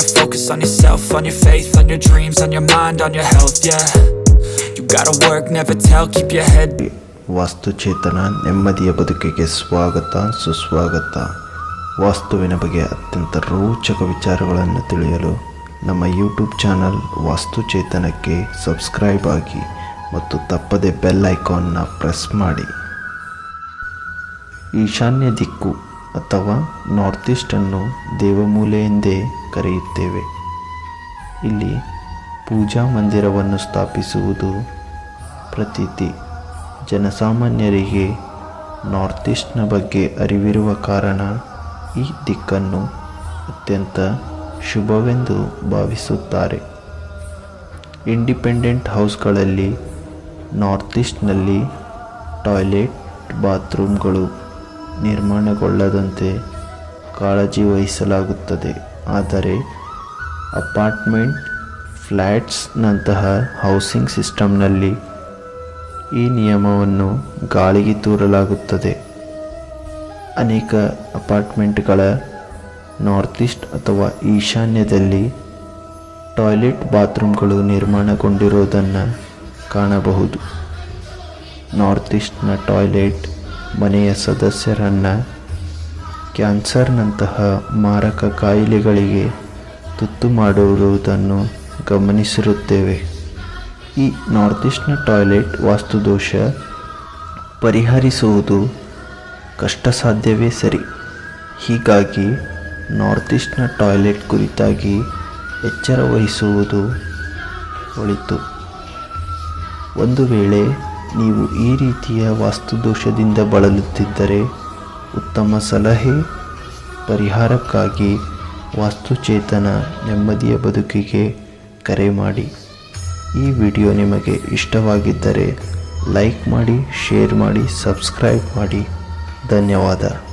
on your faith, on your dreams, on your mind, on your health, yeah. You gotta work, never tell, keep your head. ವಾಸ್ತುಚೇತನ ನೆಮ್ಮದಿಯ ಬದುಕಿಗೆ ಸ್ವಾಗತ ಸುಸ್ವಾಗತ. ವಾಸ್ತುವಿನ ಬಗ್ಗೆ ಅತ್ಯಂತ ರೋಚಕ ವಿಚಾರಗಳನ್ನು ತಿಳಿಯಲು ನಮ್ಮ ಯೂಟ್ಯೂಬ್ ಚಾನಲ್ ವಾಸ್ತುಚೇತನಕ್ಕೆ ಸಬ್ಸ್ಕ್ರೈಬ್ ಆಗಿ ಮತ್ತು ತಪ್ಪದೆ ಬೆಲ್ ಐಕಾನ್ನ ಪ್ರೆಸ್ ಮಾಡಿ. ಈಶಾನ್ಯ ದಿಕ್ಕು ಅಥವಾ ನಾರ್ತ್ ಈಸ್ಟನ್ನು ದೇವಮೂಲೆ ಎಂದೇ ಕರೆಯುತ್ತೇವೆ. ಇಲ್ಲಿ ಪೂಜಾ ಮಂದಿರವನ್ನು ಸ್ಥಾಪಿಸುವುದು ಪ್ರತೀತಿ. ಜನಸಾಮಾನ್ಯರಿಗೆ ನಾರ್ತ್ ಈಸ್ಟ್ನ ಬಗ್ಗೆ ಅರಿವಿರುವ ಕಾರಣ ಈ ದಿಕ್ಕನ್ನು ಅತ್ಯಂತ ಶುಭವೆಂದು ಭಾವಿಸುತ್ತಾರೆ. ಇಂಡಿಪೆಂಡೆಂಟ್ ಹೌಸ್ಗಳಲ್ಲಿ, ನಾರ್ತ್ ಈಸ್ಟ್ನಲ್ಲಿ ಟಾಯ್ಲೆಟ್, ಬಾತ್ರೂಮ್ಗಳು ನಿರ್ಮಾಣಗೊಳ್ಳದಂತೆ ಕಾಳಜಿ ವಹಿಸಲಾಗುತ್ತದೆ. ಆದರೆ ಅಪಾರ್ಟ್ಮೆಂಟ್ ಫ್ಲ್ಯಾಟ್ಸ್ನಂತಹ ಹೌಸಿಂಗ್ ಸಿಸ್ಟಮ್ನಲ್ಲಿ ಈ ನಿಯಮವನ್ನು ಗಾಳಿಗೆ ತೂರಲಾಗುತ್ತದೆ. ಅನೇಕ ಅಪಾರ್ಟ್ಮೆಂಟ್ಗಳ ನಾರ್ತ್ ಈಸ್ಟ್ ಅಥವಾ ಈಶಾನ್ಯದಲ್ಲಿ ಟಾಯ್ಲೆಟ್ ಬಾತ್ರೂಮ್ಗಳು ನಿರ್ಮಾಣಗೊಂಡಿರುವುದನ್ನು ಕಾಣಬಹುದು. ನಾರ್ತ್ ಈಸ್ಟ್ನ ಟಾಯ್ಲೆಟ್ ಮನೆಯ ಸದಸ್ಯರನ್ನು ಕ್ಯಾನ್ಸರ್ನಂತಹ ಮಾರಕ ಕಾಯಿಲೆಗಳಿಗೆ ತುತ್ತು ಮಾಡಿರುವುದನ್ನು ಗಮನಿಸಿರುತ್ತೇವೆ. ಈ ನಾರ್ತ್ ಈಸ್ಟ್ನ ಟಾಯ್ಲೆಟ್ ವಾಸ್ತುದೋಷ ಪರಿಹರಿಸುವುದು ಕಷ್ಟ ಸಾಧ್ಯವೇ ಸರಿ. ಹೀಗಾಗಿ ನಾರ್ತ್ ಈಸ್ಟ್ನ ಟಾಯ್ಲೆಟ್ ಕುರಿತಾಗಿ ಎಚ್ಚರ ವಹಿಸುವುದು ಒಳಿತು. ಒಂದು ವೇಳೆ ನೀವು ಈ ರೀತಿಯ ವಾಸ್ತುದೋಷದಿಂದ ಬಳಲುತ್ತಿದ್ದರೆ ಉತ್ತಮ ಸಲಹೆ, ಪರಿಹಾರಕ್ಕಾಗಿ ವಾಸ್ತುಚೇತನ ನೆಮ್ಮದಿಯ ಬದುಕಿಗೆ ಕರೆ ಮಾಡಿ. ಈ ವಿಡಿಯೋ ನಿಮಗೆ ಇಷ್ಟವಾಗಿದ್ದರೆ ಲೈಕ್ ಮಾಡಿ, ಶೇರ್ ಮಾಡಿ, ಸಬ್ಸ್ಕ್ರೈಬ್ ಮಾಡಿ. ಧನ್ಯವಾದ.